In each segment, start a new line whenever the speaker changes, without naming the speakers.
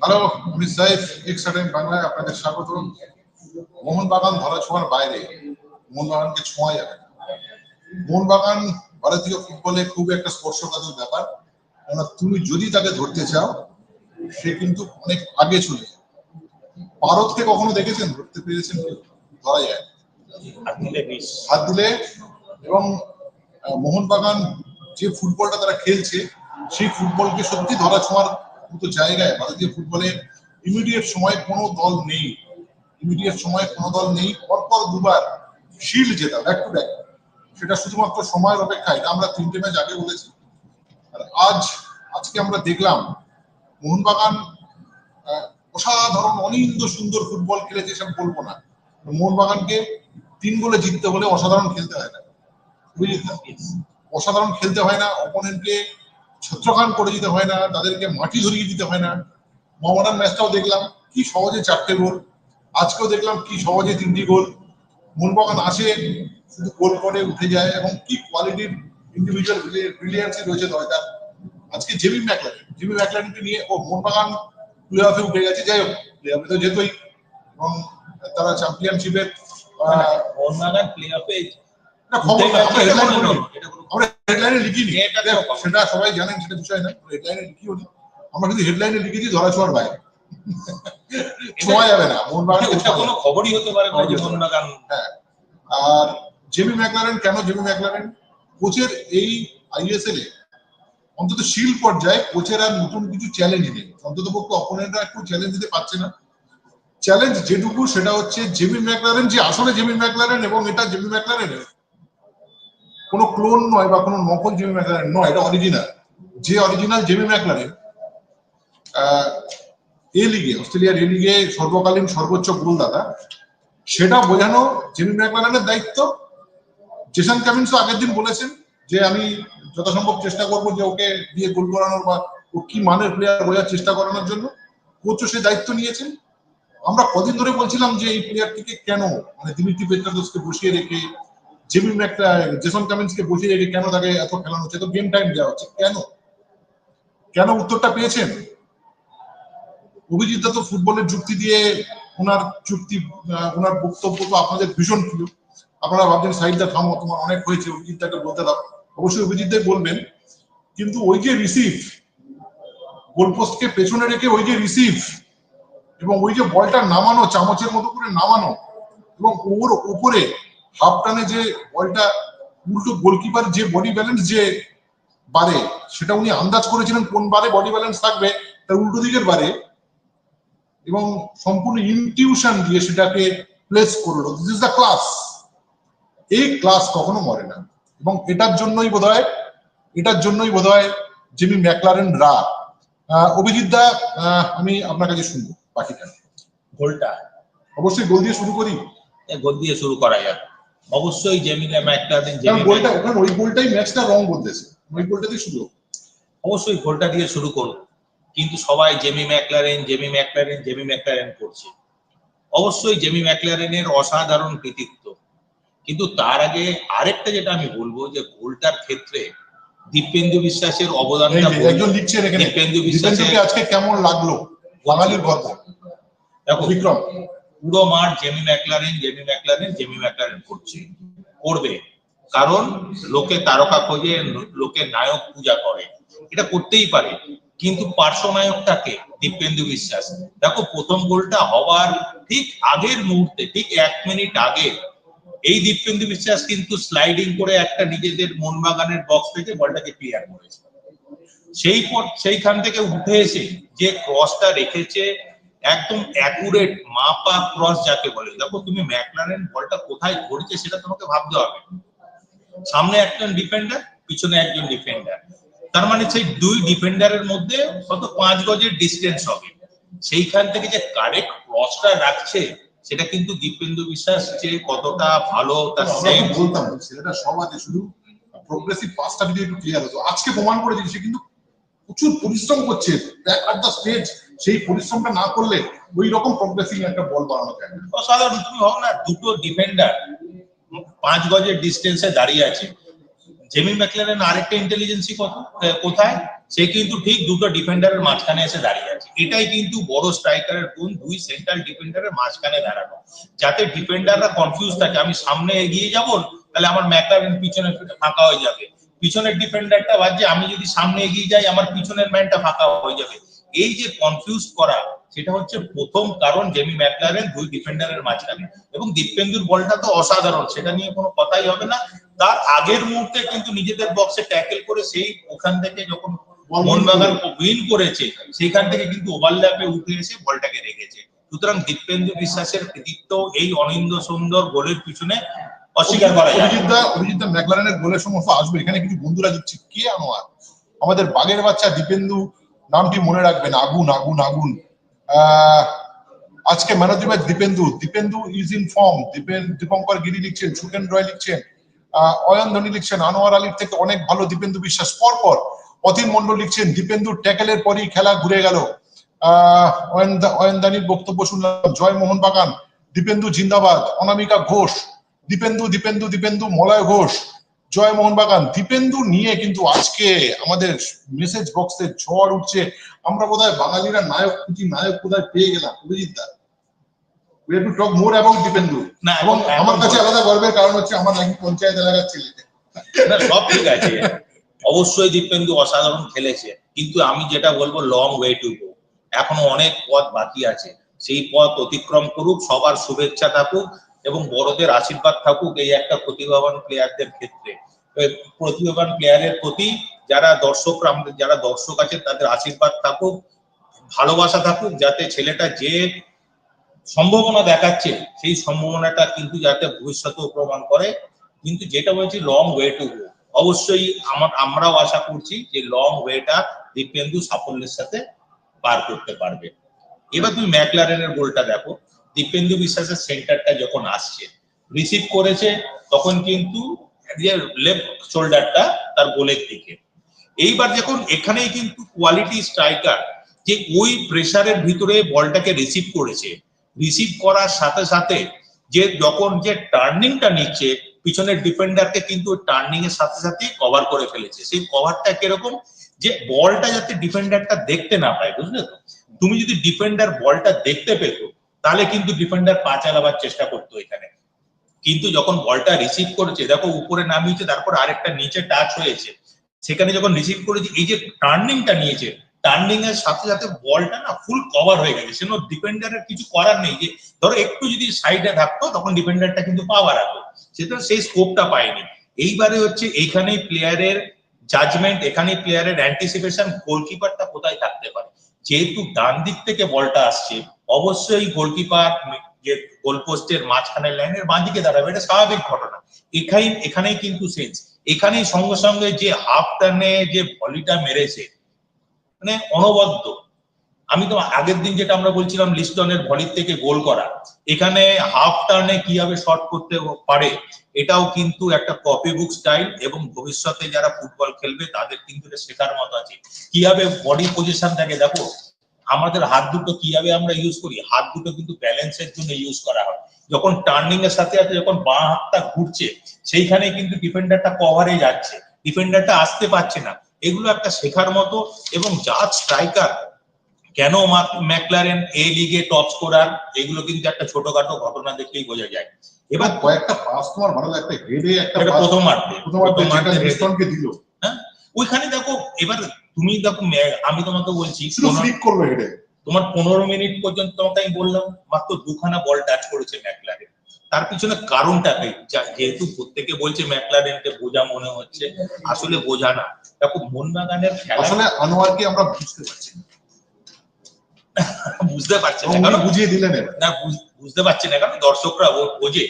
Hello আমি Saif x time বাংলায় আপনাদের স্বাগত মোহনবাগান ধরা ছোঁয়ার বাইরে মোহনবাগানকে ছোঁয়া যাবে না। মোহনবাগান ভারতীয় ফুটবলে খুব একটা স্পর্শকাতর ব্যাপার। কেননা তুমি যদি তাকে ধরতে চাও সে কিন্তু অনেক আগে চলে যায়। ভারতকে কখনো দেখেছেন? ধরতে পেরেছেন? ধরা যায়।
হাত দিলে
এবং মোহনবাগান যে ফুটবলটা তারা খেলছে সেই ফুটবলকে সত্যি ধরা ছোঁয়ার মতো জায়গায় ভারতীয় ফুটবলে ইমিডিয়েট সময় কোনো দল নেই। ইমিডিয়েট সময় কোনো দল নেই। পরপর দুবার শিল্ড জেতা ব্যাক টু ব্যাক সেটা শুধুমাত্র সময়ের অপেক্ষা এটা আমরা তিনটে ম্যাচ আগে বলেছি। আর আজ আজকে আমরা দেখলাম মোহনবাগান অসাধারণ অনিন্দ সুন্দর ফুটবল খেলেছে সব বলব না। মোহনবাগানকে তিন গোলে জিততে হলে অসাধারণ খেলতে হয় না। বুঝলি অসাধারণ খেলতে হয় না অপোনেন্টকে ছত্রখান করে দিতে হয় না, তাদেরকে মাটি ধরিয়ে দিতে হয় না। মোহামেডান ম্যাচটাও দেখলাম, কি সহজে চারটে গোল। আজকেও দেখলাম কি সহজে তিনটি গোল। মোহনবাগান আসে, শুধু গোল করে উঠে যায় এবং কি কোয়ালিটির ইন্ডিভিজুয়াল ব্রিলিয়ান্সি রয়েছে দলটার আজকে জেবি ম্যাকলারেন জেবি ম্যাকলারেনকে নিয়ে, ও মোহনবাগান প্লে অফে উঠে গেছে। যাই হোক প্লে অফে তো যেতই। এবং তারা চ্যাম্পিয়নশিপের
মোহনবাগান প্লে অফে
না খবর আমরা headline
এটা
বলি।
কোনো- এটা কোনো-
আমরা হেডলাইনে লিখিনি।
এটা তো খবর।
সেটা সবাই জানেন সেটা বিষয় না হেডলাইনে লিখিও নি। আমরা কিন্তু হেডলাইনে লিখেছি ধরা ছোঁয়ার বাইরে। ছোঁয়া যাবে না মোহনবাগানকে
ওটা কোনো খবরই হতে পারে না যে মোহনবাগান
হ্যাঁ। আর জেমি ম্যাকলারেন কেন জেমি ম্যাকলারেন কোচের এই আইএসএল এ অন্তত শিল পর্যায়ে কোচের আর নতুন কিছু চ্যালেঞ্জ নেই। অন্তত পক্ষে অপোনেন্টরা একটু চ্যালেঞ্জ দিতে পারছে না। চ্যালেঞ্জ যেটুকু সেটা হচ্ছে জেমি ম্যাকলারেন যে আসলে জেমি ম্যাকলারেন এবং এটা জেমি ম্যাকলারেনের কোনো ক্লোন নয় বা কোনো নকল জেমি ম্যাকলারেন নয়, এটা অরিজিনাল যে অরিজিনাল জেমি ম্যাকলারেন এ লিগে, অস্ট্রেলিয়ার এ লিগে সর্বকালীন সর্বোচ্চ গোলদাতা, সেটা বোঝানো জেমি ম্যাকলারেনের দায়িত্ব। জেসন কামিন্স আগের দিন বলেছেন যে আমি যথাসম্ভব চেষ্টা করব যে ওকে দিয়ে গোল করানোর বা ও কি মানের প্লেয়ার বোঝার চেষ্টা করানোর জন্য। কোচও সে দায়িত্ব নিয়েছেন। আমরা কদিন ধরে বলছিলাম যে এই প্লেয়ারটিকে কেন মানে দিমিত্রি পেট্রাদোসকে বসিয়ে রেখে জেমি ম্যাকটা জেসন কামিন্সকে বসিয়ে রেখে কেন তাকে এত খেলানো হচ্ছে? তো গেম টাইম দেওয়া হচ্ছে? কেন? কেন উত্তরটা পেয়েছেন? অভিজিৎ দা তো ফুটবলের যুক্তি দিয়ে ওনার আহ, ওনার বক্তব্য তো আপনাদের ভীষণ প্রিয়। আপনারা ভাবছেন সাইডটা থামো তোমার অনেক হয়েছে অভিজিৎ দাকে বলতে দাও। অবশ্যই অভিজিৎ দাই বলবেন কিন্তু ওই যে রিসিভ গোলপোস্টকে পেছনে রেখে ওই যে রিসিভ এবং ওই যে বলটা নামানো চামচের মতো করে নামানো এবং ওর উপরে হাফ টানে যে বলটা উল্টো গোলকিপার যে বডি ব্যালেন্স যে বারে সেটা উনি আন্দাজ করেছিলেন কোন বারে বডি ব্যালেন্স থাকবে তার উল্টো দিকের বারে এবং সম্পূর্ণ ইনটিউশন দিয়ে সেটাকে প্লেস করল। দিস ইজ দ্য ক্লাস এই ক্লাস কখনো মরে না। এবং এটার জন্যই বোধহয় এটার জন্যই বোধহয় জিমি ম্যাকলারেন রা অভিজিৎ দা আহ, আমি আপনার কাছে শুনব বাকিটা।
গোলটা
অবশ্যই গোল দিয়ে শুরু করি।
গোল দিয়ে শুরু করা যাক। অবশ্যই জেমিনা ম্যাকলারেন
কারণ
জেমি
গোলটা ওখানে ওই গোলটাই ম্যাচটা রং বলতেছে। ওই গোলটাতেই শুরু
অবশ্যই গোলটা দিয়ে শুরু করুন। কিন্তু সবাই Jamie McLaren Jamie McLaren Jamie McLaren করছে। অবশ্যই জেমি ম্যাকলারেনের অসাধারণ কৃতিত্ব। কিন্তু তার আগে আরেকটা যেটা আমি বলব যে গোলটার ক্ষেত্রে দীপেন্দু বিশ্বাসের অবদানটা
একজন লিখছেন এখানে।
দীপেন্দু বিশ্বাসের
আজকে কেমন লাগল? বাঙালির গর্ব
দেখো
বিক্রম।
পুরো মাঠ Jamie McLaren Jamie McLaren Jamie McLaren করছে। করবে। কারণ লোকে তারকা খোঁজে, লোকে নায়ক পূজা করে। এটা করতেই পারে। কিন্তু পার্শ্বনায়কটাকে দীপেন্দু বিশ্বাস। দেখো, প্রথম গোলটা হওয়ার ঠিক আগের মুহূর্তে, ঠিক এক মিনিট আগে, এই দীপেন্দু বিশ্বাস কিন্তু স্লাইডিং করে একটা নিজেদের মনবাগানের বক্স থেকে বলটাকে ক্লিয়ার করেছে। সেই পর, সেইখান থেকে উঠে এসে যে ক্রসটা রেখেছে একদম অ্যাকুরেট মাপা ক্রস যাকে বলে। দেখো তুমি ম্যাকলারেন বলটা কোথায় ধরেছে সেটা তোমাকে ভাবতে হবে। সামনে একজন ডিফেন্ডার পিছনে একজন ডিফেন্ডার তার মানে সেই দুই ডিফেন্ডারের মধ্যে কত? পাঁচ গজের ডিস্টেন্স হবে। সেইখান থেকে যে কারেক্ট ক্রসটা রাখছে সেটা কিন্তু দীপেন্দু বিশ্বাস যে কতটা ভালো তার
তো বলতাম সেটা আছে শুধু প্রোগ্রেসিভ পাসটা যদি একটু ক্লিয়ার হতো। আজকে প্রমাণ করে দিয়েছে কিন্তু প্রচুর পরিশ্রম করছে। ব্যাক অ্যাট দ্য স্টেজ সেই পরিশ্রমটা না করলে ওই রকম প্রোগ্রেসিভ একটা বল বানানো যায় না।
অসাধারণ, তুমি ভাবো না, দুটো ডিফেন্ডার পাঁচ গজের ডিস্টেন্সে দাঁড়িয়ে আছে। জেমি ম্যাকলারেন আরেকটা ইন্টেলিজেন্সি কোথায়? সে কিন্তু ঠিক দুটো ডিফেন্ডারের মাঝখানে এসে দাঁড়িয়ে আছে। এটাই কিন্তু বড় স্ট্রাইকারের গুণ, দুই সেন্ট্রাল ডিফেন্ডারের মাঝখানে দাঁড়ানো। যাতে ডিফেন্ডাররা কনফিউজ থাকে, আমি সামনে এগিয়ে যাব, তাহলে আমার ম্যাকলারেন পিছনে ফাঁকা হয়ে যাবে। পিছনের ডিফেন্ডারটা ভাবছে আমি যদি সামনে এগিয়ে যাই, আমার পিছনের ম্যানটা ফাঁকা হয়ে যাবে। এই যে কনফিউজ করা সেটা হচ্ছে প্রথম কারণ জেমি ম্যাকলারেন দুই ডিফেন্ডারের মাঝখানে। এবং দীপেন্দুর বলটা তো অসাধারণ সেটা নিয়ে কোনো কথাই হবে না। তার আগের মুহূর্তে কিন্তু নিজেদের বক্সে ট্যাকেল করে সেই ওখান থেকে যখন মোহনবাগান উইন করেছে সেখান থেকে কিন্তু ওভারল্যাপে উঠে এসে বলটাকে রেখেছে। সুতরাং দীপেন্দু বিশ্বাসের কৃতিত্ব এই অনিন্দ সুন্দর গোলের পিছনে অস্বীকার করা যায়। না।
অভিজিৎ দা অভিজিৎ দা ম্যাকলারেনের গোলের সমস্ত আসবে এখানে কিছু বন্ধুরা দিচ্ছে কে আনোয়ার আমাদের বাগের বাচ্চা দীপেন্দু নামটি মনে রাখবেন, আগুন আগুন আগুন। আজকে man of the match Dipendu Dipendu is in form Dipen, Dipankar Giri লিখছেন সুকেন রয় লিখছেন অয়ন ধনী লিখছেন, আনোয়ার আলীর থেকে অনেক ভালো দীপেন্দু বিশ্বাস। পর পর অতীন মন্ডল লিখছেন, দীপেন্দু ট্যাকেলের পরই খেলা ঘুরে গেল। আহ, অয়ন অয়ন দানির বক্তব্য শুনলাম, জয় মোহন বাগান, দীপেন্দু জিন্দাবাদ, অনামিকা ঘোষ, দীপেন্দু দীপেন্দু দীপেন্দু, মলয় ঘোষ। জয় মোহনবাগান দীপেন্দু নিয়ে কিন্তু আজকে আমাদের মেসেজ বক্সে ঝড় উঠছে। আমরা বোধহয় বাঙালিরা নায়ক খুঁজি নায়ক কোথায় পেয়ে গেলাম। Abhijit da we have to talk more about Dipendu.
না,
এবং আমার কাছে আলাদা গর্বের কারণ হচ্ছে আমার নাকি পঞ্চায়েত এলাকার ছেলে
না সব ঠিক আছে। অবশ্যই দীপেন্দু অসাধারণ খেলেছে। কিন্তু আমি যেটা বলব লং ওয়ে টু গো এখনও অনেক পথ বাকি আছে। সেই পথ অতিক্রম করুক সবার শুভেচ্ছা থাকুক। এবং বড়দের আশীর্বাদ থাকুক এই একটা প্রতিভাবান প্লেয়ারদের ক্ষেত্রে। প্রতিভাবান প্লেয়ারের প্রতি যারা দর্শকরা আমাদের যারা দর্শক আছে তাদের আশীর্বাদ থাকুক, ভালোবাসা থাকুক, যাতে ছেলেটা যে সম্ভাবনা দেখাচ্ছে, সেই সম্ভাবনাটা কিন্তু যাতে ভবিষ্যতেও প্রমাণ করে। কিন্তু যেটা বলছি লং ওয়ে টু গো অবশ্যই আমার, আমরাও আশা করছি যে লং ওয়েটা দীপেন্দু সাফল্যের সাথে পার করতে পারবে। এবার তুমি ম্যাকলারেনের গোলটা দেখো। দীপেন্দু বিশ্বাসের সেন্টারটা যখন আসছে রিসিভ করেছে, তখন কিন্তু লেফট শোল্ডারটা তার গোলের দিকে। এইবার যখন এখানেই কিন্তু কোয়ালিটি স্ট্রাইকার যে ওই প্রেসারের ভিতরে বলটাকে রিসিভ করেছে। রিসিভ করার সাথে সাথে যে যখন যে টার্নিংটা নিচ্ছে, পিছনের ডিফেন্ডারকে কিন্তু টার্নিং এর সাথে সাথে কভার করে ফেলেছে। সেই কভারটা কীরকম? যে বলটা যাতে ডিফেন্ডারটা দেখতে না পায়, বুঝলে তো? তুমি যদি ডিফেন্ডার বলটা দেখতে পেতো তাহলে কিন্তু ডিফেন্ডার পা চালাবার চেষ্টা করতো এখানে। কিন্তু যখন বলটা রিসিভ করেছে, দেখো উপরে নামিয়েছে, তারপর আরেকটা নিচে টাচ হয়েছে। সেখানে যখন রিসিভ করেছে, এই যে টার্নিংটা নিয়েছে টার্নিং এর সাথে সাথে বলটা না ফুল কভার হয়ে গেছে। সেজন্য ডিফেন্ডারের কিছু করার নেই যে, ধরো একটু যদি সাইডে থাকতো, তখন ডিফেন্ডারটা কিন্তু পাওয়ার রাখতো সেটা সেই স্কোপটা পায়নি। এইবারে হচ্ছে এইখানেই প্লেয়ারের জাজমেন্ট এখানেই প্লেয়ারের অ্যান্টিসিপেশন গোলকিপারটা কোথায় থাকতে পারে? যেহেতু ডান দিক থেকে বলটা আসছে অবশ্যই গোলকিপার যে গোলপোস্টের মাঝখানে লাইনের বাঁ দিকে দাঁড়াবে, এটা স্বাভাবিক ঘটনা। এখানেই এখানেই কিন্তু সেন্স এখানেই সঙ্গে সঙ্গে যে হাফ টার্নে যে ভলিটা মেরেছে মানে অনবদ্য। আমি তো আগের দিন যেটা আমরা বলছিলাম, লিস্টনের ভলির থেকে গোল করা। এখানে হাফ টার্নে কীভাবে শট করতে পারে, এটাও কিন্তু একটা কপি বুক স্টাইল এবং ভবিষ্যতে যারা ফুটবল খেলবে, তাদের কিন্তু শেখার মতো আছে। কীভাবে বডি পজিশন থাকে দেখো আমাদের হাত দুটো কীভাবে আমরা ইউজ করি? হাত দুটো কিন্তু ব্যালেন্সের জন্য ইউজ করা হয়। যখন টার্নিং এর সাথে সাথে যখন বাঁ হাতটা ঘুরছে সেইখানে কিন্তু ডিফেন্ডারটা কভারে যাচ্ছে। ডিফেন্ডারটা আসতে পারছে না। এগুলো একটা শেখার মতো এবং যা স্ট্রাইকার কেন ম্যাকলারেন এ লিগে টপ স্কোরার এগুলো কিন্তু একটা ছোটখাটো ঘটনা দেখলেই বোঝা যায়।
এবার কয়েকটা পাস তোমার ভালো একটা হেডে একটা
প্রথমার্ধে
প্রথমার্ধে যেটা দিল।
হ্যাঁ? ওইখানে দেখো এবার তুমি দেখো আমি তোমাকে বলছি পনেরো-
করল হেডে
তোমার পনেরো মিনিট পর্যন্ত তোমাকে আমি বললাম মাত্র দুখানা বল টাচ করেছে ম্যাকলারেন তার পিছনে কারণটা কি? যেহেতু প্রত্যেকে বলছে ম্যাকলারেনকে বোঝা মনে হচ্ছে আসলে বোঝা না। দেখো মোহনবাগানের খেলা
আসলে আনোয়ারকে আমরা বুঝতে পারছি
বুঝতে পারছে না কারণ
বুঝিয়ে দিলেন
না বুঝ- বুঝতে পারছে না কারণ দর্শকরা ও- বোঝে।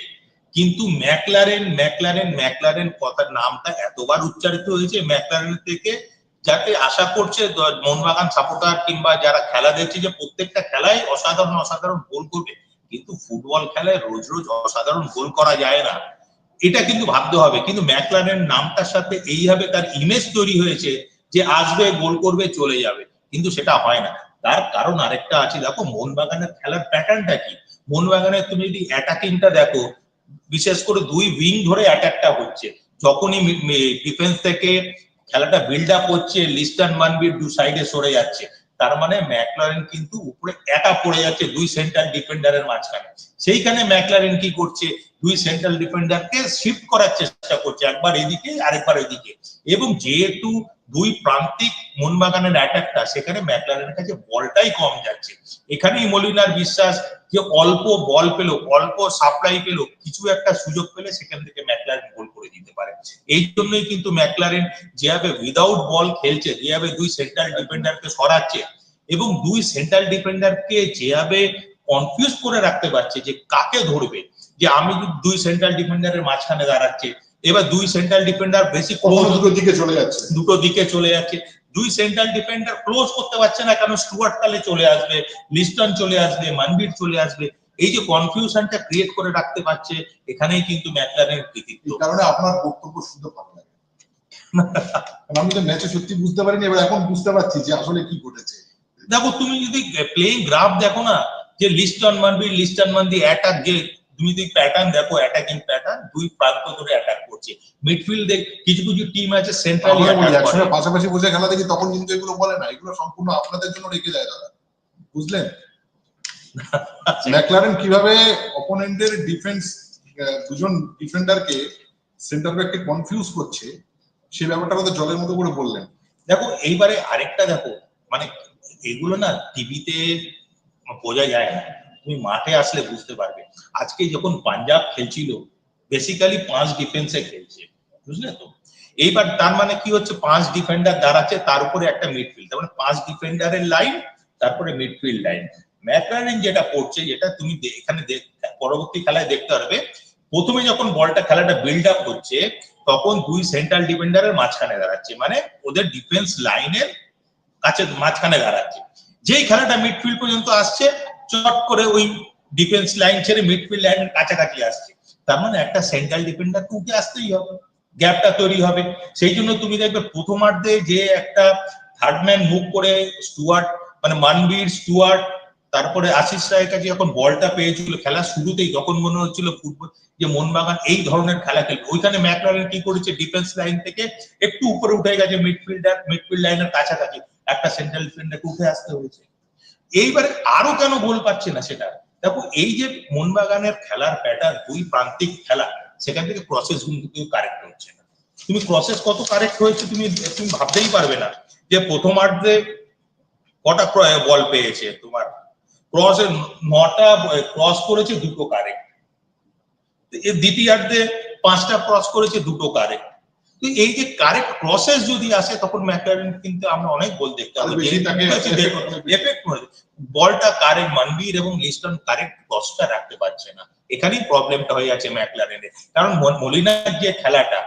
কিন্তু ম্যাকলারেন ম্যাকলারেন ম্যাকলারেন কথার নামটা এতবার উচ্চারিত হয়েছে ম্যাকলারেন থেকে যাতে আশা করছে মোহনবাগান সাপোর্টার কিংবা যারা খেলা দেখছে যে প্রত্যেকটা খেলায় অসাধারণ অসাধারণ গোল করবে, কিন্তু ফুটবল খেলায় রোজ রোজ অসাধারণ গোল করা যায় না। এটা কিন্তু ভাবতে হবে। কিন্তু ম্যাকলারেন নামটার সাথে এইভাবে তার ইমেজ তৈরি হয়েছে যে আসবে, গোল করবে, চলে যাবে। কিন্তু সেটা হয় না। তার কারণ আরেকটা আছে। দেখো, মোহনবাগানের খেলার প্যাটার্নটা কি? মোহনবাগানের তুমি যদি অ্যাটাকিংটা দেখো, বিশেষ করে দুই উইং ধরে অ্যাটাকটা হচ্ছে। যখনই ডিফেন্স থেকে খেলাটা বিল্ড আপ হচ্ছে লিস্টন মানবির দু সাইডে সরে যাচ্ছে। তার মানে ম্যাকলারেন কিন্তু উপরে একা পড়ে যাচ্ছে দুই সেন্ট্রাল ডিফেন্ডারের মাঝখানে। সেইখানে ম্যাকলারেন কি করছে? দুই সেন্ট্রাল ডিফেন্ডারকে শিফট করার চেষ্টা করছে, একবার এদিকে, আরেকবার এদিকে। এবং যেহেতু দুই প্রান্তিক মোহনবাগানের অ্যাটাকটা সেখানে ম্যাকলারেনের কাছে বলটাই কম যাচ্ছে। এখানেই মলিনার বিশ্বাস যে অল্প বল পেল, অল্প সাপ্লাই পেল, কিছু একটা সুযোগ পেলে সেখান থেকে ম্যাকলারেন গোল করে দিতে পারে। এই জন্যই কিন্তু ম্যাকলারেন যেভাবে উইদাউট বল খেলছে, যেভাবে দুই সেন্ট্রাল ডিফেন্ডারকে সরাচ্ছে এবং দুই সেন্ট্রাল ডিফেন্ডারকে যেভাবে কনফিউজ করে রাখতে পারছে যে কাকে ধরবে, যে আমি দুই সেন্ট্রাল ডিফেন্ডারের মাঝখানে দাঁড়াচ্ছে এবার দুই সেন্ট্রাল ডিফেন্ডার বেশি
দুটো দিকে চলে যাচ্ছে।
দুটো দিকে চলে যাচ্ছে। দুই সেন্ট্রাল ডিফেন্ডার ক্লোজ করতে পারছে না কেন স্টুয়ার্ট তালে চলে আসবে লিস্টন চলে আসবে মানবির চলে আসবে। এই যে কনফিউশনটা ক্রিয়েট করে রাখতে পারছে এখানেই কিন্তু ম্যাকলারের কৃতিত্ব।
এই কারণে আপনার বক্তব্য শুনতে ভালো লাগে। আমি তো ম্যাচে সত্যি বুঝতে পারিনি এবার এখন বুঝতে পারছি যে আসলে কি ঘটেছে।
দেখো তুমি যদি প্লেইং গ্রাফ দেখো না যে লিস্টন মানবি লিস্টন মানবি অ্যাটাক যে তুমি যদি প্যাটার্ন দেখো অ্যাটাকিং প্যাটার্ন দুই প্রান্ত ধরে অ্যাটাক করছে। মিডফিল্ডে কিছু কিছু টিম আছে সেন্ট্রালি
একসঙ্গে পাশাপাশি বসে খেলা দেখি তখন কিন্তু এগুলো বলে না। এগুলো সম্পূর্ণ আপনাদের জন্য রেখে যায় দাদা। বুঝলেন? ম্যাকলারেন কীভাবে অপোনেন্টের ডিফেন্স দুজন ডিফেন্ডারকে সেন্টার ব্যাককে কনফিউজ করছে সেই ব্যাপারটা কথা জলের মতো করে বললেন।
দেখো এইবারে আরেকটা দেখো মানে এগুলো না টিভিতে বোঝা যায় না। তুমি মাঠে আসলে বুঝতে পারবে। আজকে যখন পাঞ্জাব খেলছিল বেসিক্যালি পাঁচ ডিফেন্সে খেলছে, বুঝলে তো? এইবার তার মানে কি হচ্ছে? পাঁচ ডিফেন্ডার দাঁড়াচ্ছে, তার উপরে একটা মিডফিল্ড তার মানে পাঁচ ডিফেন্ডারের লাইন তারপরে মিডফিল্ড লাইন ম্যাকলারেন যেটা করছে, যেটা তুমি এখানে পরবর্তী খেলায় দেখতে পারবে, প্রথমে যখন বলটা খেলাটা বিল্ড আপ হচ্ছে, তখন দুই সেন্ট্রাল ডিফেন্ডারের মাঝখানে দাঁড়াচ্ছে মানে ওদের ডিফেন্স লাইনের কাছে মাঝখানে দাঁড়াচ্ছে। যেই খেলাটা মিডফিল্ড পর্যন্ত আসছে চট করে ওই ডিফেন্স লাইন ছেড়ে মিডফিল্ড লাইনের কাছাকাছি আসছে। তার মানে একটা সেন্ট্রাল ডিফেন্ডার উঠে আসতেই হবে গ্যাপটা তৈরি হবে। সেই জন্য তুমি দেখবে প্রথমার্ধে যে একটা থার্ড ম্যান মুভ করে স্টুয়ার্ট মানে মানবীর স্টুয়ার্ট তারপরে আশিস রায়ের কাছে যখন বলটা পেয়েছিল, খেলা শুরুতেই তখন মনে হচ্ছিল ফুটবল, যে মোহনবাগান এই ধরনের খেলা খেলবে। ওইখানে ম্যাকলারেন কি করেছে? ডিফেন্স লাইন থেকে একটু উপরে উঠে গেছে মিডফিল্ডার মিডফিল্ড লাইনের কাছাকাছি। একটা সেন্ট্রাল ডিফেন্ডারকে উঠে আসতে হয়েছে। এইবারে আরও কেন গোল পাচ্ছে না সেটা? দেখো, এই যে মোহনবাগানের খেলার প্যাটার্ন দুই প্রান্তিক খেলা, সেখান থেকে প্রসেস কিন্তু কেউ কারেক্ট হচ্ছে না। তুমি প্রসেস কত কারেক্ট হয়েছে তুমি তুমি ভাবতেই পারবে না যে প্রথমার্ধে কটা ক্রয়, বল পেয়েছে তোমার। ক্রসে নটা ক্রস করেছে দুটো কারেক্ট দ্বিতীয়ার্ধে পাঁচটা ক্রস করেছে দুটো কারেক্ট তো এই যে কারেক্ট প্রসেস যদি আসে তখন ম্যাকলারেন কিন্তু আমরা অনেক গোল দেখতে পাবো। এফেক্ট বলটা কারেক্ট মানবির এবং লিস্টন কারেক্ট ক্রসটা রাখতে পারছে না। এখানেই প্রবলেমটা হয়ে যাচ্ছে ম্যাকলারেনের। কারণ মলিনার যে খেলাটা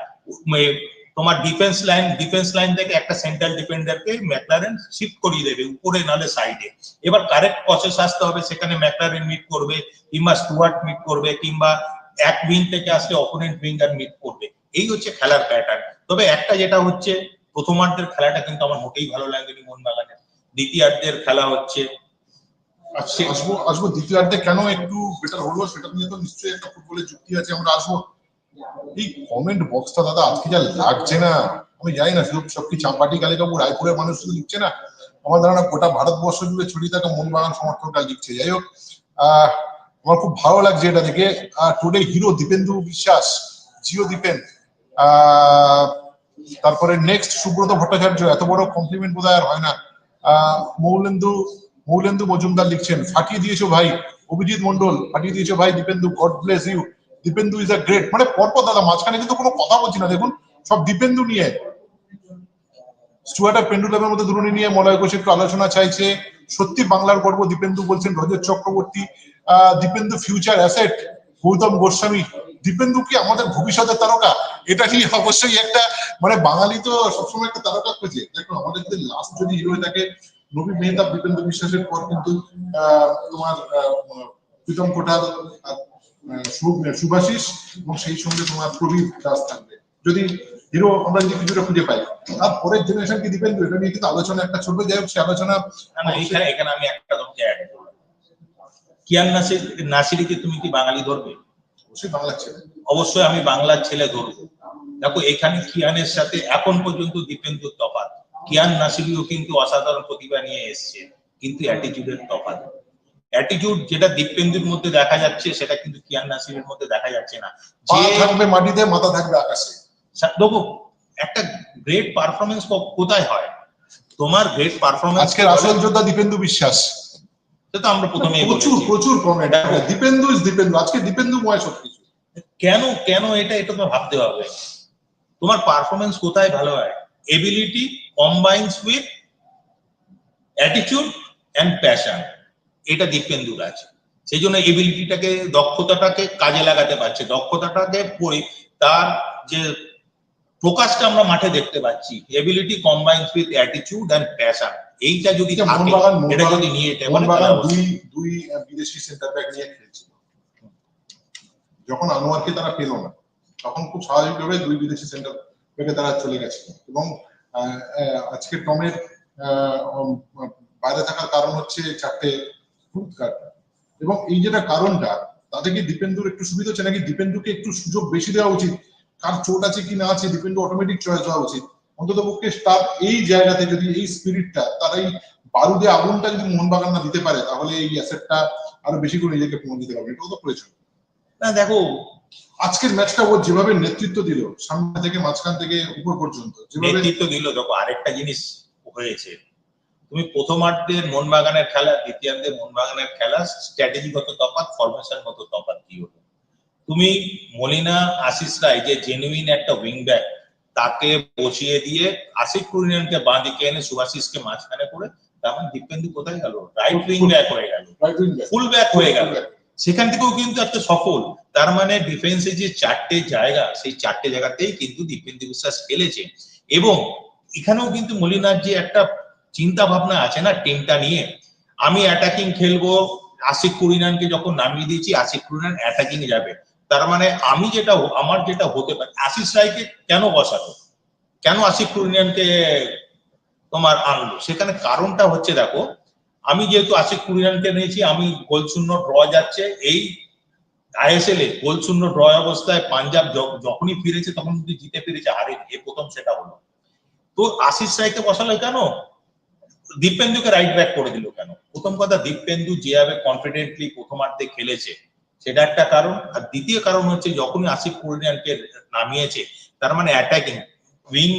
তোমার ডিফেন্স লাইন ডিফেন্স লাইন থেকে একটা সেন্ট্রাল ডিফেন্ডারকে ম্যাকলারেন শিফট করিয়ে দেবে উপরে নালে সাইডে এবার কারেক্ট প্রসেস আসতে হবে সেখানে ম্যাকলারেন মিট করবে কিংবা স্টুয়ার্ট মিট করবে কিংবা এক উইং থেকে আসলে অপোনেন্ট উইঙ্গার মিট করবে। এই হচ্ছে খেলার প্যাটার্ন তবে একটা যেটা হচ্ছে, প্রথমার্ধের খেলাটা কিন্তু আমার মোটেই ভালো লাগেনি মোহনবাগানের। দ্বিতীয়ার্ধের খেলা হচ্ছে।
আচ্ছা আসব আসব। দ্বিতীয়ার্ধে কেন একটু বেটার হলো সেটা নিয়ে তো নিশ্চয়ই একটা ফুটবলের যুক্তি আছে, আমরা আসব। এই কমেন্ট বক্সটা দাদা, আজকে যা লাগছে না, আমি জানি না, শুধু সব কি চাম্পাটি কালিকাপুর রায়পুরের মানুষ শুধু লিখছে না, আমার ধারণা গোটা ভারতবর্ষ জুড়ে ছড়িয়ে থাকা মোহনবাগান সমর্থকরা লিখছে। যাই হোক আমার খুব ভালো লাগছে এটা দেখে। টুডে হিরো দীপেন্দু বিশ্বাস জিও দীপেন তারপরে নেক্সট সুব্রত ভট্টাচার্য, এত বড় কমপ্লিমেন্ট বোধহয় আর হয় না। মৌলেন্দু মৌলেন্দু মজুমদার লিখছেন, ফাটিয়ে দিয়েছ ভাই, অভিজিৎ মন্ডল ফাটিয়ে দিয়েছ ভাই, Dipendu God bless you Dipendu is a great মানে পরপর দাদা, মাঝখানে কিন্তু কোনো কথা বলছি না, দেখুন, সব দীপেন্দু নিয়ে। স্টুয়ার্ট পেন্ডুলামের মধ্যে দুরুনি নিয়ে মলয় ঘোষ একটু আলোচনা চাইছে, সত্যি বাংলার গর্ব দীপেন্দু বলছেন রজত চক্রবর্তী দীপেন্দু ফিউচার অ্যাসেট গৌতম গোস্বামী দীপেন্দু কি আমাদের ভবিষ্যতের তারকা? এটা নিয়ে অবশ্যই একটা মানে বাঙালি তো সবসময় একটা তারকা খোঁজে। দেখো, আমাদের যদি লাস্ট যদি হিরো হয়ে থাকে, নবী মেহতাব দীপেন্দু বিশ্বাসের পর কিন্তু তোমার প্রীতম কোটাল শুভাশিস এবং সেই সঙ্গে তোমার প্রবীর দাস থাকবে। যদি হিরো, আমরা যদি কিছুটা খুঁজে পাই। আর পরের জেনারেশন কি দীপেন্দু? এটা নিয়ে কিন্তু আলোচনা একটা চলবে যাই হোক, সে আলোচনা
এখানে এখানে আমি একটা তোমাকে অ্যাড করব। কিয়ান নাসির নাসিরিকে তুমি কি বাঙালি ধরবে?
অবশ্যই ছেলে।
অবশ্যই আমি বাংলার ছেলে ধরবো। দেখো এখানে কিয়ানের সাথে এখন পর্যন্ত দীপেন্দুর তফাৎ। কিয়ান নাসিরিও কিন্তু অসাধারণ প্রতিভা নিয়ে এসছে কিন্তু অ্যাটিটিউডের তফাৎ। অ্যাটিটিউড যেটা দীপেন্দুর মধ্যে দেখা যাচ্ছে সেটা কিন্তু কিয়ান নাসিরের মধ্যে দেখা যাচ্ছে না। যে
থাকবে মাটিতে মাথা থাকবে আকাশে।
দেখো একটা গ্রেট পারফরমেন্স কোথায় হয়? তোমার গ্রেট পারফরমেন্স
আজকের আসল যোদ্ধা দীপেন্দু বিশ্বাস।
সেটা আমরা প্রথমেই
প্রচুর প্রচুর কমেন্ট দীপেন্দু ইজ দীপেন্দু। আজকে দীপেন্দু ময় সবকিছু।
কেন কেন এটা এটা তোমার ভাবতে হবে। তোমার পারফরমেন্স কোথায় ভালো হয়? Ability combines with attitude and passion এটা দীপেন্দুর আছে সেই জন্য এবিলিটিটাকে দক্ষতাটাকে কাজে লাগাতে পারছে। দক্ষতাটাকে পড়ে তার যে প্রকাশটা আমরা মাঠে দেখতে পাচ্ছি। Ability combines with attitude and passion এইটা যদি
এটা
থাকে এটা যদি নিয়ে
মোহনবাগান দুই দুই বিদেশি সেন্টার ব্যাক নিয়ে খেলছিল। যখন আনোয়ারকে তারা পেল না তখন খুব স্বাভাবিকভাবে দুই বিদেশি সেন্টার ব্যাকে তারা চলে গেছিল এবং আজকে টমের বাইরে থাকার কারণ হচ্ছে চারটে ফুড কার্ড এবং এই যেটা কারণটা তাতে কি দীপেন্দুর একটু সুবিধা হচ্ছে নাকি দীপেন্দুকে একটু সুযোগ বেশি দেওয়া উচিত? কার চোট আছে কি না আছে দীপেন্দু অটোমেটিক চয়েস হওয়া উচিত। অন্তত পক্ষে তার এই জায়গাতে যদি এই স্পিরিটটা তার এই বারুদে আগুনটা যদি মোহনবাগান না দিতে পারে তাহলে এই অ্যাসেটটা আরও বেশি করে নিজেকে প্রমাণ দিতে পারবে এটাও তো প্রয়োজন।
না দেখো
আজকের ম্যাচটা ও যেভাবে নেতৃত্ব দিল সামনে থেকে মাঝখান থেকে উপর পর্যন্ত যেভাবে
নেতৃত্ব দিল দেখো আরেকটা জিনিস হয়েছে। তুমি প্রথমার্ধের মোহনবাগানের খেলা দ্বিতীয়ার্ধে মোহনবাগানের খেলা স্ট্র্যাটেজিগত তফাৎ ফরমেশনগত তফাৎ কি হলো? তুমি মলিনা আশিস রায় যে জেনুইন একটা উইং ব্যাক তাকে বসিয়ে দিয়ে আশিক কুরিয়ানকে বাঁ দিকে এনে সুভাশিসকে মাঝখানে করে তার মানে দীপেন্দু কোথায় গেল? রাইট উইং ব্যাক হয়ে গেল। ফুল ব্যাক হয়ে গেল। সেখান থেকেও কিন্তু একটা সফল তার মানে ডিফেন্সে যে চারটে জায়গা সেই চারটে জায়গাতেই কিন্তু দীপেন্দু বিশ্বাস খেলেছে। এবং এখানেও কিন্তু মলিনার যে একটা চিন্তা ভাবনা আছে না টিমটা নিয়ে আমি অ্যাটাকিং খেলব আশিক কুরিনানকে যখন নামিয়ে দিয়েছি আশিক কুরিনান অ্যাটাকিং যাবে। তার মানে আমি যেটা আমার যেটা হতে পারে, আশিস রায়কে কেন বসালো? কেন আশিক কুরিনানকে তোমার আনলো? সেখানে কারণটা হচ্ছে দেখো, আমি যেহেতু আশিক কুরিয়ানকে নিয়েছি আমি গোল শূন্য ড্র যাচ্ছে। এই আইএসএল এ গোল শূন্য ড্র অবস্থায় পাঞ্জাব যখনই ফিরেছে, তখন কিন্তু জিতে ফিরেছে হারে এ প্রথম সেটা হলো। তো আশিস রায়কে বসালো কেন? দীপেন্দুকে রাইট ব্যাক করে দিল কেন? প্রথম কথা, দীপেন্দু যেভাবে কনফিডেন্টলি প্রথমার্ধে খেলেছে সেটা একটা কারণ। আর দ্বিতীয় কারণ হচ্ছে যখনই আশিক কুরিয়ানকে নামিয়েছে, তার মানে attacking wing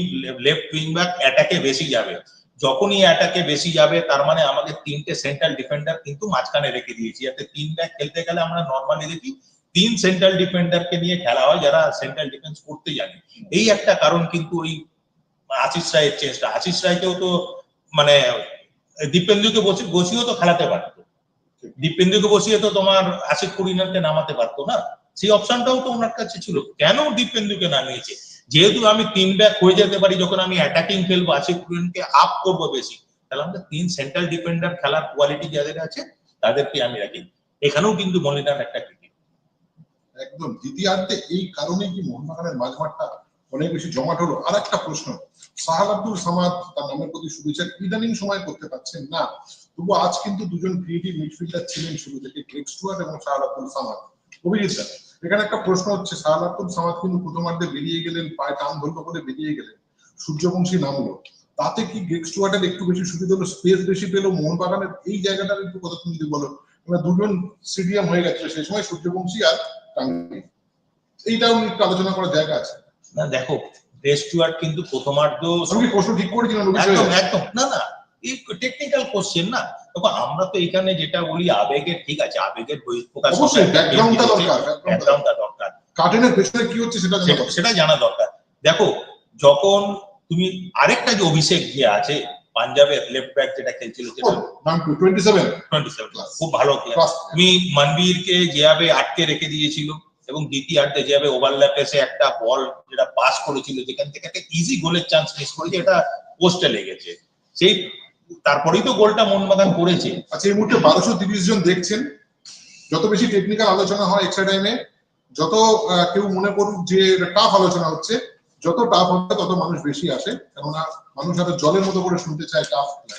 left wing back অ্যাটাকে বেশি যাবে। যখনই অ্যাটাকে বেশি যাবে, তার মানে আমাকে তিনটে সেন্ট্রাল ডিফেন্ডার কিন্তু মাঝখানে রেখে দিয়েছি। যাতে তিন ব্যাক খেলতে গেলে আমরা নর্মালি দেখি তিন সেন্ট্রাল ডিফেন্ডারকে নিয়ে খেলা হয়, যারা সেন্ট্রাল ডিফেন্স করতে জানে। এই একটা কারণ কিন্তু ওই আশিস রায়ের চেঞ্জটা আশিস রায়কেও তো মানে দীপেন্দুকে বসে বসিয়েও তো খেলাতে পারতো। দীপেন্দুকে বসিয়ে তো তোমার আশিক কুরিনারকে নামাতে পারতো না? সেই অপশনটাও তো ওনার কাছে ছিল। কেন দীপেন্দুকে নামিয়েছে? যেহেতু আমি তিন ব্যাক হয়ে যেতে পারি, যখন আমি অ্যাটাকিং খেলব আশিক কুরিনকে আপ করব বেশি, তাহলে আমাদের তিন সেন্ট্রাল ডিফেন্ডার খেলার কোয়ালিটি যাদের আছে, তাদেরকে আমি রাখি। এখানেও কিন্তু মনিটার একটা ক্রিকেট
একদম। দ্বিতীয়ার্ধে এই কারণে কি মোহনবাগানের মাঝমাঠটা অনেক বেশি জমাট হলো? আর একটা প্রশ্ন সাহাল আব্দুল সামাদ তার নামের প্রতি শুভেচ্ছা, ইদানিং সময় করতে পারছেন না। তবু আজ কিন্তু দুজন ক্রিয়েটিভ মিডফিল্ডার ছিলেন শুরু থেকে গ্রেগ স্টুয়ার্ট এবং আব্দুল সামাদ। অভিজিৎ স্যার এখানে একটা প্রশ্ন হচ্ছে আব্দুল সামাদ কিন্তু প্রথমার্ধে বেরিয়ে গেলেন পায়ে টান ধরলো করে বেরিয়ে গেলেন সূর্যবংশী নামলো। তাতে কি গ্রেগ স্টুয়ার্টের একটু বেশি সুবিধা হলো স্পেস বেশি পেল মোহনবাগানের এই জায়গাটার একটু কথা তুমি যদি বলো আমরা দুজন স্টেডিয়াম হয়ে গেছে সেই সময় সূর্যবংশী আর টাঙ্গি এইটাও একটু আলোচনা করার জায়গা আছে।
না দেখো রেস্টুয়ার্ট কিন্তু প্রথমার্ধ
প্রশ্ন ঠিক করেছিলাম
একদম একদম না না এই টেকনিক্যাল কোশ্চেন না? দেখো আমরা তো এখানে যেটা বলি আবেগের ঠিক আছে আবেগের বহিঃপ্রকাশ
অবশ্যই ব্যাকগ্রাউন্ডটা দরকার
ব্যাকগ্রাউন্ডটা দরকার।
কার্টেনের পেছনে কি হচ্ছে সেটা জানা
সেটা-। জানা দরকার। দেখো যখন তুমি আরেকটা যে অভিষেক যে আছে পাঞ্জাবের লেফট ব্যাক যেটা খেলছিল
সেভেন
খুব ভালো তুমি মানবীরকে যেভাবে আটকে রেখে দিয়েছিল এবং দ্বিতীয়ার্ধে যেভাবে ওভারল্যাপ এসে একটা বল যেটা পাস করেছিল যেখান থেকে একটা ইজি গোলের চান্স মিস করেছে এটা পোস্টে লেগেছে। সেই তারপরেই তো গোলটা মোহনবাগান করেছে।
আচ্ছা এই মুহূর্তে বারোশো তিরিশ জন দেখছেন। যত বেশি টেকনিক্যাল আলোচনা হয় এক্সট্রা টাইমে যত কেউ মনে করুক যে টাফ আলোচনা হচ্ছে যত টাফ হবে তত মানুষ বেশি আসে। কেননা মানুষ হয়তো জলের মতো করে শুনতে চায় টাফ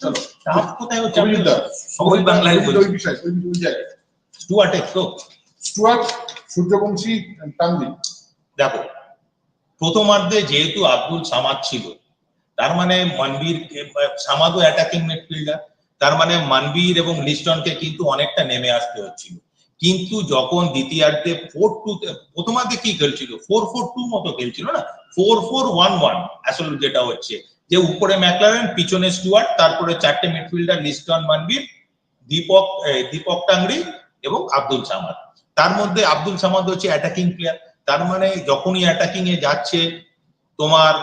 চলো।
টাফ কোথায় হচ্ছে? সবাই বাংলায়
ওই- ওই বিষয় ওই ওই জায়গায়।
স্টুয়ার্টের তো।
স্টুয়ার্ট সূর্যবংশী টাঙ্গি।
দেখো প্রথমার্ধে যেহেতু আব্দুল সামাদ ছিল তার মানে মানবীর সামাদও অ্যাটাকিং মিডফিল্ডার তার মানে মানবীর এবং লিস্টনকে কিন্তু অনেকটা নেমে আসতে হচ্ছিল। কিন্তু যখন দ্বিতীয়ার্ধে ফোর টু প্রথমার্ধে কি খেলছিল? ফোর ফোর টু মতো খেলছিল না? ফোর ফোর ওয়ান ওয়ান আসলে যেটা হচ্ছে, যে উপরে ম্যাকলারেন, পিছনে স্টুয়ার্ট, তারপরে চারটে মিডফিল্ডার লিস্টন মানবীর, দীপক দীপক টাংরি এবং আব্দুল সামাদ। তার মধ্যে আব্দুল সামাদ হচ্ছে অ্যাটাকিং প্লেয়ার তার মানে যখনই অ্যাটাকিং এ যাচ্ছে, তোমার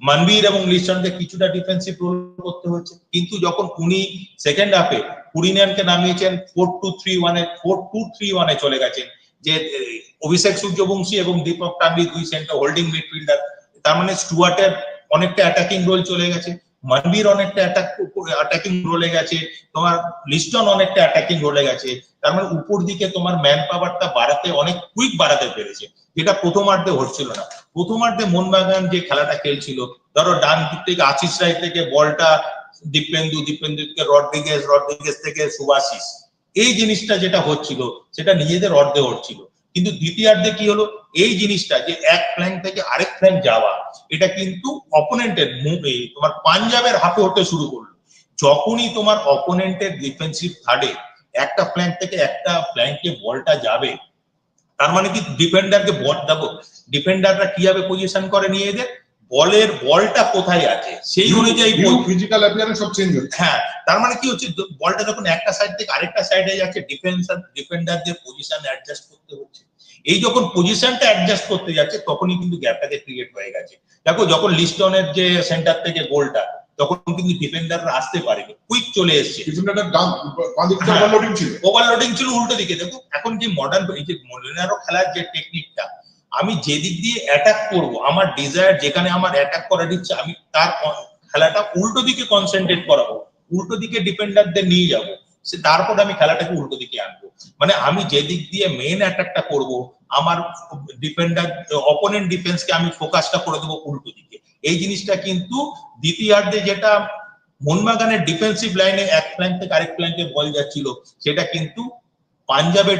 মানবীর এবং লিস্টনকে কিছুটা ডিফেন্সিভ রোল করতে হচ্ছে কিন্তু যখন উনি সেকেন্ড হাফে কুরিনিয়ানকে নামিয়েছেন ফোর টু থ্রি ওয়ানে ফোর টু থ্রি ওয়ানে চলে গেছেন, যে অভিষেক সূর্যবংশী এবং দীপক টাঙ্গি দুই সেন্টার হোল্ডিং মিডফিল্ডার তার মানে স্টুয়ার্টের অনেকটা অ্যাটাকিং রোল চলে গেছে। মানবীর অনেকটা অ্যাটাক রোলে গেছে, তোমার লিস্টন অনেকটা অ্যাটাকিং রোলে গেছে, তার মানে উপর দিকে তোমার ম্যান পাওয়ারটা বাড়াতে অনেক কুইক বাড়াতে পেরেছে, যেটা প্রথমার্ধে হচ্ছিল না। প্রথমার্ধে মোহনবাগান যে খেলাটা খেলছিল, ধরো ডান দিক থেকে আশিস রায় থেকে বলটা দীপেন্দু দীপেন্দু থেকে রড্রিগেজ রড্রিগেজ থেকে সুভাশিস এই জিনিসটা যেটা হচ্ছিল, সেটা নিজেদের অর্ধে হচ্ছিল। কিন্তু দ্বিতীয়ার্ধে কি হলো? এই জিনিসটা যে এক ফ্ল্যাঙ্ক থেকে আরেক ফ্ল্যাঙ্ক যাওয়া, এটা কিন্তু অপোনেন্টের তোমার পাঞ্জাবের হাতে হতে শুরু করল। যখনই তোমার অপোনেন্টের ডিফেন্সিভ থার্ডে একটা ফ্ল্যাঙ্ক থেকে একটা ফ্ল্যাঙ্কে বলটা যাবে, তার মানে কি ডিফেন্ডারকে বল দেবো ডিফেন্ডাররা কীভাবে পজিশন করে নিয়ে এদের? বলের বলটা কোথায় আছে? সেই অনুযায়ী
ফিজিক্যাল অ্যাপিয়ারেন্স সব চেঞ্জ হচ্ছে।
হ্যাঁ তার মানে কি হচ্ছে বলটা যখন একটা সাইড থেকে আরেকটা সাইডে যাচ্ছে ডিফেন্স ডিফেন্ডারদের পজিশন অ্যাডজাস্ট করতে হচ্ছে। এই যখন পজিশনটা অ্যাডজাস্ট করতে যাচ্ছে তখনই কিন্তু গ্যাপটাকে ক্রিয়েট হয়ে গেছে। দেখো যখন লিস্টনের যে সেন্টার থেকে গোলটা তখন কিন্তু ডিফেন্ডাররা আসতে পারেনি। কুইক চলে এসছে। হ্যাঁ।
ওভারলোডিং ছিল।
ওভারলোডিং ছিল উল্টো দিকে। দেখো এখন যে মডার্ন এই যে মলিনারও খেলার যে টেকনিকটা আমি যেদিক দিয়ে অ্যাটাক করব, আমার ডিজায়ার যেখানে আমার অ্যাটাক করার ইচ্ছা, আমি তার খেলাটা উল্টো দিকে কনসেন্ট্রেট করাবো, উল্টো দিকে ডিফেন্ডারদের নিয়ে যাব। সে তারপর আমি খেলাটাকে উল্টো দিকে আনব। মানে আমি যে দিক দিয়ে মেন অ্যাটাকটা করব, আমার ডিফেন্ডার অপোনেন্ট ডিফেন্সকে আমি ফোকাসটা করে দেবো উল্টো দিকে। এই জিনিসটা কিন্তু দ্বিতীয়ার্ধে যেটা মোহনবাগানের ডিফেন্সিভ লাইনে এক ফ্ল্যাঙ্ক থেকে আরেক ফ্ল্যাঙ্কে বল যাচ্ছিল, সেটা কিন্তু পাঞ্জাবের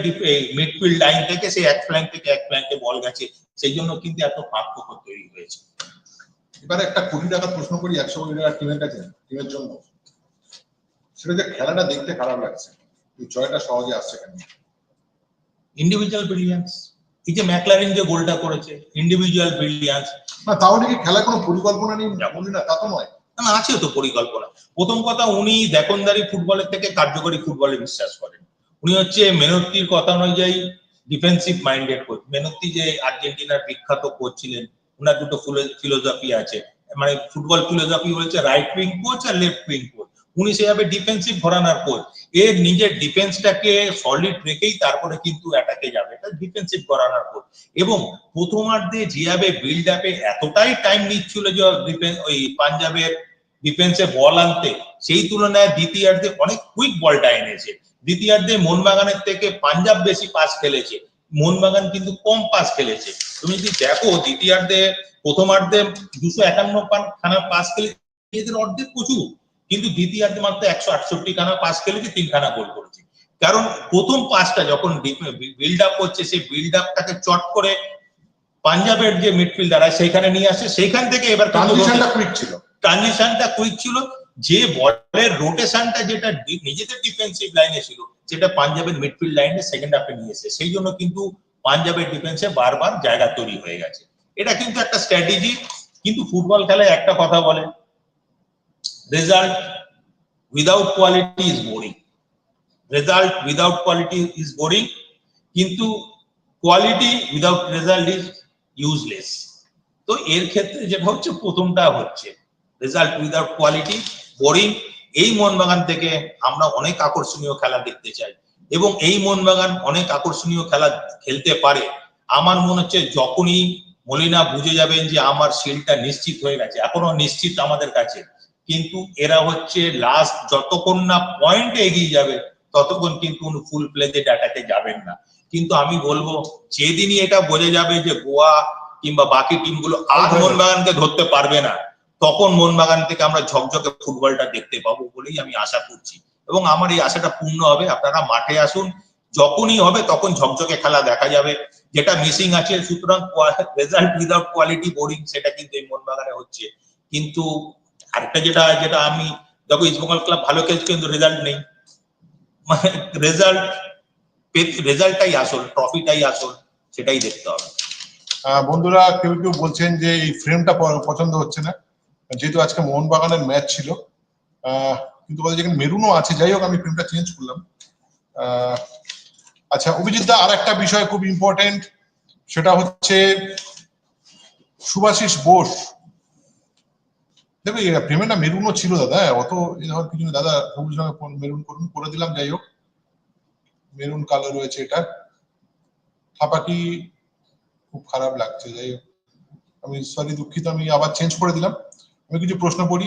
মিডফিল্ড লাইন থেকে সেই এক ফ্ল্যাঙ্ক থেকে এক ফ্ল্যাঙ্কে বল গেছে সেই জন্য কিন্তু এত পার্থক্য তৈরি হয়েছে।
এবারে একটা কোটি টাকার প্রশ্ন করি একশো কোটি টাকার টিমের কাছে টিমের জন্য। সেটা যে খেলাটা দেখতে খারাপ লাগছে জয়টা সহজে আসছে কেন?
ইন্ডিভিজুয়াল ব্রিলিয়ান্স এই যে ম্যাকলারিন যে গোলটা করেছে ইন্ডিভিজুয়াল ব্রিলিয়ান্স
না তাহলে কি খেলার কোনো পরিকল্পনা নেই বলি না তা তো নয়।
না আছে তো পরিকল্পনা। প্রথম কথা উনি দেখনদারি ফুটবলের থেকে কার্যকরী ফুটবলে বিশ্বাস করেন। উনি হচ্ছে মেনত্তির কথা অনুযায়ী ডিফেন্সিভ মাইন্ডেড কোচ মেনত্তি যে আর্জেন্টিনার বিখ্যাত কোচ ছিলেন ওনার দুটো ফিলোসফি আছে। মানে ফুটবল ফিলোসফি হচ্ছে রাইট উইং কোচ আর লেফট উইং কোচ উনি সেভাবে ডিফেন্সিভ ঘরানার কোচ এর নিজের ডিফেন্সটাকে সলিড রেখেই তারপরে কিন্তু অ্যাটাকে যাবে। এটা ডিফেন্সিভ ঘরানার কোচ এবং প্রথমার্ধে যেভাবে বিল্ড আপে এতটাই টাইম নিচ্ছিল যে ওই পাঞ্জাবের ডিফেন্সে বল আনতে, সেই তুলনায় দ্বিতীয়ার্ধে অনেক কুইক বলটা এনেছে। দ্বিতীয়ার্ধে মোহনবাগানের থেকে পাঞ্জাব বেশি পাস খেলেছে। মোহনবাগান কিন্তু কম পাস খেলেছে। তুমি যদি দেখো দ্বিতীয়ার্ধে প্রথমার্ধে দুশো একান্ন খানা পাস খেলে এদের অর্ধেক প্রচুর। কিন্তু দ্বিতীয়ার্ধে মাত্র একশো আটষট্টি খানা পাস খেলেছে তিনখানা গোল করেছে। কারণ প্রথম পাসটা যখন বিল্ড আপ হচ্ছে সেই বিল্ড আপটাকে চট করে পাঞ্জাবের যে মিডফিল্ডার আছে সেইখানে নিয়ে আসে। সেইখান থেকে এবার
ট্রানজিশনটা কুইক ছিল।
ট্রানজিশনটা কুইক ছিল। যে বলের রোটেশনটা যেটা নিজেদের ডিফেন্সিভ লাইনে ছিল সেটা পাঞ্জাবের মিডফিল্ড লাইনে সেকেন্ড হাফে নিয়ে এসে সেই জন্য কিন্তু পাঞ্জাবের ডিফেন্সে বারবার জায়গা তৈরি হয়ে গেছে। এটা কিন্তু একটা স্ট্র্যাটেজি কিন্তু ফুটবল খেলায় একটা কথা বলে result without quality is boring result without quality is boring কিন্তু quality without result is useless তো এর ক্ষেত্রে যেটা হচ্ছে, প্রথমটা হচ্ছে রেজাল্ট উইদাউট কোয়ালিটি বোরিং এই মোহনবাগান থেকে আমরা অনেক আকর্ষণীয় খেলা দেখতে চাই। এবং এই মোহনবাগান অনেক আকর্ষণীয় খেলা খেলতে পারে। আমার মনে হচ্ছে যখনই মলিনা বুঝে যাবেন যে আমার শিলটা নিশ্চিত হয়ে গেছে এখনও নিশ্চিত আমাদের কাছে কিন্তু এরা হচ্ছে লাস্ট যতক্ষণ না পয়েন্টে এগিয়ে যাবে ততক্ষণ কিন্তু ফুল প্লেজে ডাটাতে যাবেন না। কিন্তু আমি বলব যেদিনই এটা বোঝা যাবে যে গোয়া কিংবা বাকি টিমগুলো আর মোহনবাগানকে ধরতে পারবে না তখন মোহনবাগান থেকে আমরা ঝকঝকে ফুটবলটা দেখতে পাবো বলেই আমি আশা করছি। এবং আমার এই আশাটা পূর্ণ হবে। আপনারা মাঠে আসুন। যখনই হবে তখন ঝকঝকে খেলা দেখা যাবে। যেটা মিসিং আছে, সুতরাং রেজাল্ট উইদাউট কোয়ালিটি বোরিং সেটা কিন্তু এই মোহনবাগানে হচ্ছে। কিন্তু আরেকটা যেটা যেটা আমি, দেখো ইস্টবেঙ্গল ক্লাব ভালো খেলছে কিন্তু রেজাল্ট নেই। মানে রেজাল্ট রেজাল্টটাই আসল ট্রফিটাই আসল, সেটাই দেখতে হবে।
বন্ধুরা, কেউ কেউ বলছেন যে এই ফ্রেমটা পছন্দ হচ্ছে না। যেহেতু আজকে মোহনবাগানের ম্যাচ ছিল কিন্তু যেখানে মেরুনও আছে যাই হোক আমি ফ্রেমটা চেঞ্জ করলাম। আচ্ছা অভিজিৎ দা আর একটা বিষয় খুব ইম্পর্টেন্ট সেটা হচ্ছে সুভাষিস বোস। দেখো ফ্রেমে না মেরুনও ছিল দাদা হ্যাঁ, অত এ কিছু দাদা সবুজ মেরুন করুন করে দিলাম যাই হোক। মেরুন কালো রয়েছে এটা। থাপাকি খুব খারাপ লাগছে যাই হোক। আমি সরি দুঃখিত আমি আবার চেঞ্জ করে দিলাম। আমি কিছু প্রশ্ন করি?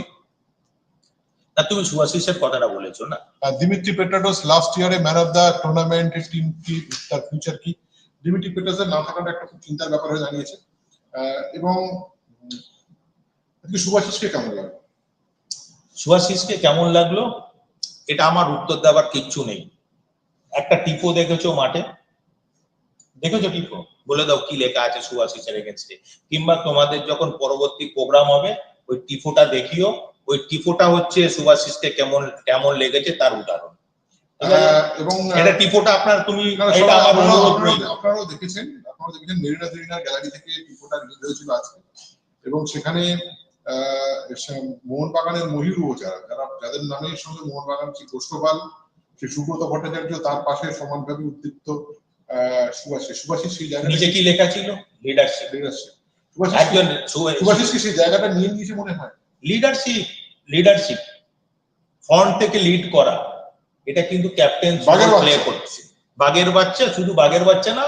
না তুমি সুভাষিসের কথাটা বলেছ না।
দিমিত্রি পেট্রাডোস লাস্ট ইয়ারে man of the tournament team কি তার ফিউচার কি? দিমিত্রি পেট্রাডোসের না থাকাটা একটা খুব চিন্তার ব্যাপার হয়ে দাঁড়িয়েছে। এবং সুভাষিসকে কেমন লাগে
সুভাষিসকে কেমন লাগল? এটা আমার উত্তর দেওয়ার কিচ্ছু নেই। একটা টিপো দেখেছ মাঠে? দেখেছ টিপো? বলে দাও কি লেখা আছে সুভাষিসের এগেনস্টে কিংবা তোমাদের যখন পরবর্তী প্রোগ্রাম হবে ওই টিপোটা দেখিও। ওই টিপোটা হচ্ছে সুভাষিসকে কেমন কেমন লেগেছে তার উদাহরণ?
আহ, এবং
এটা টিপোটা আপনার তুমি এটা আমার অনুরোধ
আপনারাও- দেখেছেন আপনারা দেখেছেন মেরিনা গ্যালারি থেকে টিপোটা রিলিজ হয়েছিল আজকে। এবং সেখানে মোহনবাগানের মহিরুও যারা যারা যাদের নামের সঙ্গে মোহনবাগান শ্রী গোষ্ঠপাল শ্রী সুব্রত ভট্টাচার্য তার পাশে সমানভাবে উদ্দীপ্ত আহ, সুভাষিস। সুভাষিস সেই জায়গাটা
নিচে কি লেখা ছিল? লিডারশিপ
সুভাষিস
একজন
সুভাষিসকে সেই জায়গাটা নিয়ে নিয়েছে মনে হয়।
লিডারশিপ লিডারশিপ ফ্রন্ট থেকে লিড করা এটা কিন্তু ক্যাপ্টেন
বাঘের বাচ্চা।
প্লে করছে। বাঘের বাচ্চা শুধু বাঘের বাচ্চা না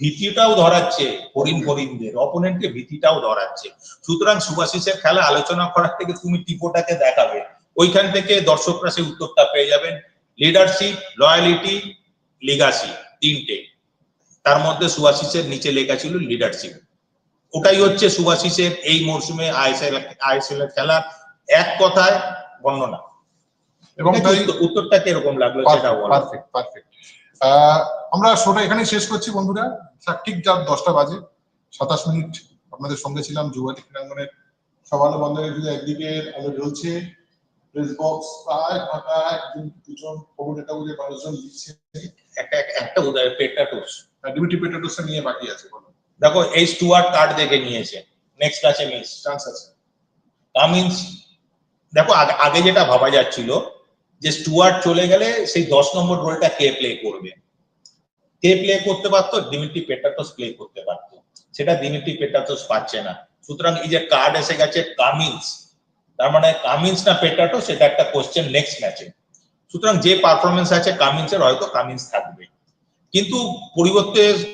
ভীতিটাও ধরাচ্ছে হরিণ হরিণদের অপোনেন্টকে ভীতিটাও ধরাচ্ছে। সুতরাং সুভাষিসের খেলা আলোচনা করার থেকে তুমি টিপোটাকে দেখাবে। ওইখান থেকে দর্শকরা সেই উত্তরটা পেয়ে যাবেন। লিডারশিপ লয়ালিটি লিগাসি তিনটে। তার মধ্যে সুভাষিসের নিচে লেখা ছিল লিডারশিপ ওটাই হচ্ছে সুভাষিসের এই মরশুমে আইএসএল আইএসএল এর খেলার এক কথায় বর্ণনা।
এবং
উত্তরটা কীরকম লাগল সেটা বলো।
Perfect perfect. আমরা শোটা এখানেই শেষ করছি বন্ধুরা। ঠিক যা দশটা বাজে। সাতাশ মিনিট আপনাদের সঙ্গে ছিলাম যুবতী ক্রীড়াঙ্গনের সব আলো বন্ধ হয়ে গেছে একদিকে আলো জ্বলছে প্রেস বক্স প্রায় ফাঁকা একজন দুজন খবর এটা বুঝে মানুষজন লিখছে।
একটা একটা- উদয় পেটটা টুস।
ডিবিটি পেটাটোসটা নিয়ে বাকি আছে
দেখো এই স্টুয়ার্ট কার্ড দেখে নিয়েছে। নেক্সট আছে মিস।
চান্স আছে।
তা কামিন্স দেখো আগে- আগে যেটা ভাবা যাচ্ছিল যে স্টুয়ার্ট চলে গেলে সেই দশ নম্বর রোলটা কে প্লে করবে? কে প্লে করতে পারতো? ডিমিট্রি পেটাটোস প্লে করতে পারতো। সেটা ডিমিট্রি পেটাটোস পাচ্ছে না। সুতরাং এই যে কার্ড এসে গেছে কামিন্স তার মানে কামিন্স না পেটাটো সেটা একটা কোশ্চেন নেক্সট ম্যাচে সুতরাং যে পারফরমেন্স আছে কামিন্সের হয়তো কামিন্স থাকবে। কিন্তু পরিবর্তে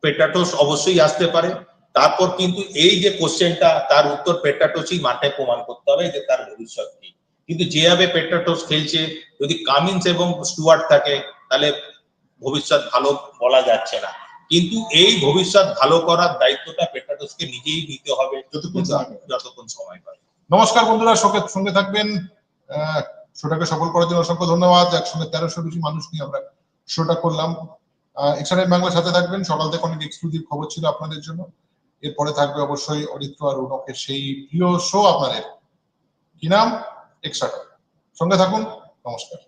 পেটাটোস অবশ্যই আসতে পারে। তারপর কিন্তু এই যে কোশ্চেনটা তার উত্তর পেট্রাটোসই মাঠে প্রমাণ করতে হবে যে তার ভবিষ্যৎ কি। কিন্তু যেভাবে পেট্রাটোস খেলছে যদি কামিন্স এবং স্টুয়ার্ট থাকে তাহলে ভবিষ্যৎ ভালো বলা যাচ্ছে না। কিন্তু এই ভবিষ্যৎ ভালো করার দায়িত্বটা পেট্রাটোসকে নিজেই নিতে হবে
যতক্ষণ সময় পাবে।
যতক্ষণ সময় পায়
নমস্কার বন্ধুরা সঙ্গে সঙ্গে থাকবেন। আহ, শোটাকে সফল করার জন্য অসংখ্য ধন্যবাদ। একসঙ্গে তেরোশো বেশি মানুষ নিয়ে আমরা শোটা করলাম। এক্সারেট বাংলার সাথে থাকবেন। সকাল থেকে অনেক এক্সক্লুসিভ খবর ছিল আপনাদের জন্য। এরপরে থাকবে অবশ্যই অরিত্র আর রৌনকের সেই প্রিয় শো আপনাদের। কি নাম? এক্সট্রা সঙ্গে থাকুন। নমস্কার।